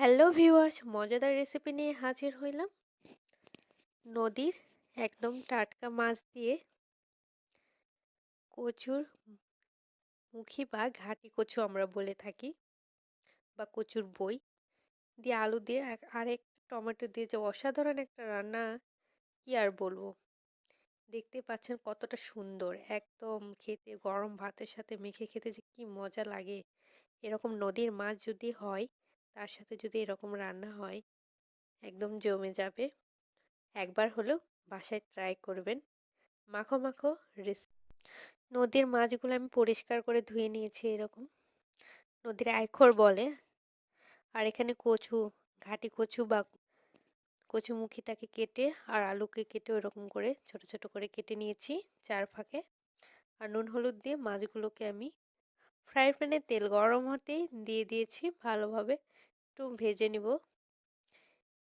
Hello viewers, মজাদার recipe নিয়ে হাজির হইলাম। নদীর একদম টাটকা মাছ দিয়ে কচুর মুখী বা ঘাটি কচু আমরা বলে থাকি বা কচুর বই দিয়ে আলু দিয়ে আর এক টমেটো দিয়ে যে অসাধারণ একটা রান্না, কি আর বলব? দেখতে পাচ্ছেন কতটা সুন্দর, একদম খেতে গরম ভাতের সাথে মেখে খেতে যে কি মজা লাগে। এরকম নদীর মাছ যদি হয় তার সাথে যদি এরকম রান্না হয়, একদম জমে যাবে। একবার হলেও বাসায় ট্রাই করবেন। মাখো মাখো রেসিপি নদীর মাছগুলো আমি পরিষ্কার করে ধুয়ে নিয়েছি এরকম। নদীর আইখর বলে। আর এখানে কচু, ঘাটি কচু বা কচুমুখিটাকে কেটে আর আলুকে কেটে ওরকম করে ছোট ছোট করে কেটে নিয়েছি চার ফাঁকে আর নুন, হলুদ দিয়ে মাছগুলোকে আমি ফ্রাই প্যানে তেল গরম হতেই দিয়ে দিয়েছি ভালোভাবে। একটু ভেজে নিব।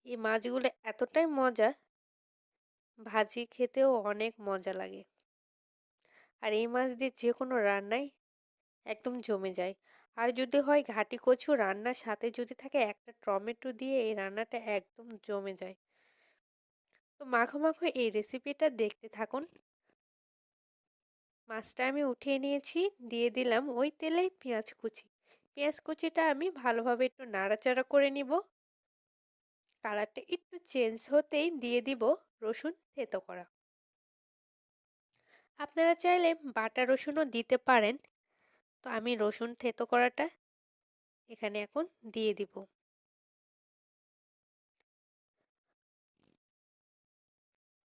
এই মাছগুলো এতটাই মজা, ভাজি খেতেও অনেক মজা লাগে। আর এই মাছ দিয়ে যে কোনো রান্নাই একদম জমে যায়। আর যদি হয় ঘাটি কচু রান্নার সাথে যদি থাকে একটা টমেটো দিয়ে এই রান্নাটা একদম জমে যায়। তো মাখো মাখো এই রেসিপিটা দেখতে থাকুন। মাছটা আমি উঠিয়ে নিয়েছি, দিয়ে দিলাম ওই তেলেই পেঁয়াজ কুচি। পেঁয়াজ কুচিটা আমি ভালোভাবে একটু নাড়াচাড়া করে নিব। কালারটা একটু চেঞ্জ হতেই দিয়ে দিব রসুন থেতো করা। আপনারা চাইলে বাটা রসুনও দিতে পারেন। তো আমি রসুন থেতো করাটা এখানে এখন দিয়ে দিব।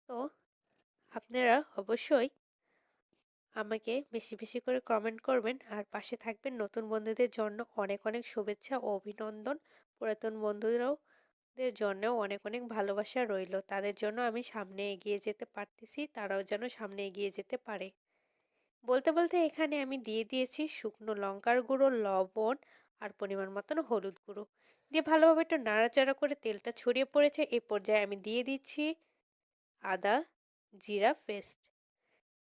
তো আপনারা অবশ্যই আমাকে বেশি বেশি করে কমেন্ট করবেন। আর পাশে থাকবেন নতুন বন্ধুদের জন্য অনেক অনেক শুভেচ্ছা ও অভিনন্দন। পুরাতন বন্ধুরাও দের জন্যও অনেক অনেক ভালোবাসা রইল। তাদের জন্য আমি সামনে এগিয়ে যেতে পারতেছি, তারাও যেন সামনে এগিয়ে যেতে পারে। বলতে বলতে এখানে আমি দিয়ে দিয়েছি শুকনো লঙ্কার গুঁড়ো, লবণ আর পরিমাণ মতন হলুদ গুঁড়ো। দিয়ে ভালোভাবে একটু নাড়াচাড়া করে তেলটা ছড়িয়ে পড়েছে। এই পর্যায়ে আমি দিয়ে দিচ্ছি আদা, জিরা, পেস্ট।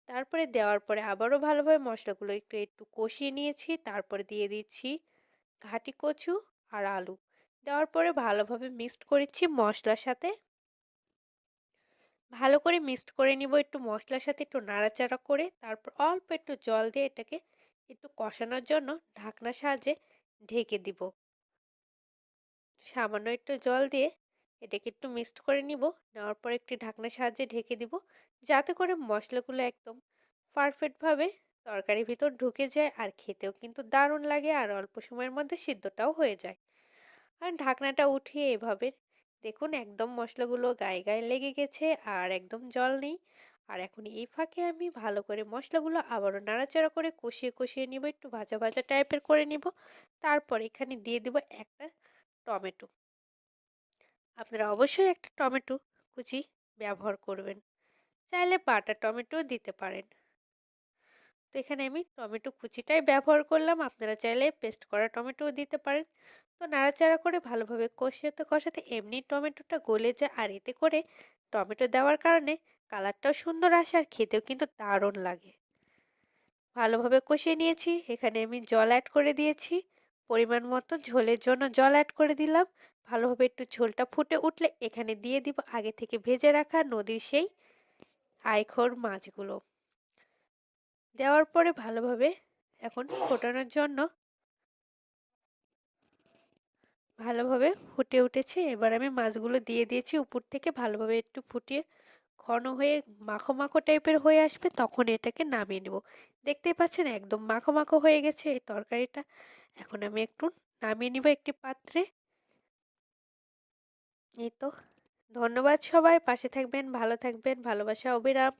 তারপরে দেওয়ার পরে আবারও ভালোভাবে মশলাগুলো একটু একটু কষিয়ে নিয়েছি। তারপরে দিয়ে দিচ্ছি ঘাটি কচু আর আলু। দেওয়ার পরে ভালোভাবে মিক্সড করেছি মশলার সাথে। ভালো করে মিক্সড করে নিব একটু মশলার সাথে একটু নাড়াচাড়া করে। তারপর অল্প একটু জল দিয়ে এটাকে একটু কষানোর জন্য ঢাকনার সাহায্যে ঢেকে দিব। সামান্য একটু জল দিয়ে এটাকে একটু মিক্সড করে নিব। নেওয়ার পর একটি ঢাকনার সাহায্যে ঢেকে দিব। যাতে করে মশলাগুলো একদম পারফেক্টভাবে তরকারির ভিতর ঢুকে যায় আর খেতেও কিন্তু দারুণ লাগে আর অল্প সময়ের মধ্যে সিদ্ধটাও হয়ে যায়। আর ঢাকনাটা উঠিয়ে এভাবে দেখুন একদম মশলাগুলো গায়ে গায়ে লেগে গেছে আর একদম জল নেই। আর এখন এই ফাঁকে আমি ভালো করে মশলাগুলো আবারও নাড়াচাড়া করে কষিয়ে কষিয়ে নিব। একটু ভাজা ভাজা টাইপের করে নিব। তারপর এখানে দিয়ে দিব একটা টমেটো। আপনারা অবশ্যই একটা টমেটো কুচি ব্যবহার করবেন। চাইলে বাটা টমেটো দিতে পারেন। তো এখানে আমি টমেটো কুচিটাই ব্যবহার করলাম। আপনারা চাইলে পেস্ট করা টমেটোও দিতে পারেন। তো নাড়াচাড়া করে ভালোভাবে কষাতে কষাতে এমনি টমেটোটা গলে যায়। আর এতে করে টমেটো দেওয়ার কারণে কালারটাও সুন্দর আসে আর খেতেও কিন্তু দারুণ লাগে। ভালোভাবে কষিয়ে নিয়েছি। এখানে আমি জল অ্যাড করে দিয়েছি। পরিমাণ মতো ঝোলের জন্য জল অ্যাড করে দিলাম। ভালোভাবে একটু ঝোলটা ফুটে উঠলে এখানে দিয়ে দিব আগে থেকে ভেজে রাখা নদীর সেই আইখোর মাছগুলো। দেওয়ার পরে ভালোভাবে এখন ফোটানোর জন্য ভালোভাবে ফুটে উঠেছে। এবার আমি মাছগুলো দিয়ে দিয়েছি উপর থেকে। ভালোভাবে একটু ফুটিয়ে ঘন হয়ে মাখো মাখো টাইপের হয়ে আসবে তখন এটাকে নামিয়ে নেব। দেখতেই পাচ্ছেন একদম মাখো মাখো হয়ে গেছে এই তরকারিটা। এখন আমি একটু নামিয়ে নিব একটি পাত্রে। এই তো, ধন্যবাদ সবাই, পাশে থাকবেন, ভালো থাকবেন, ভালোবাসা, অবিরাম।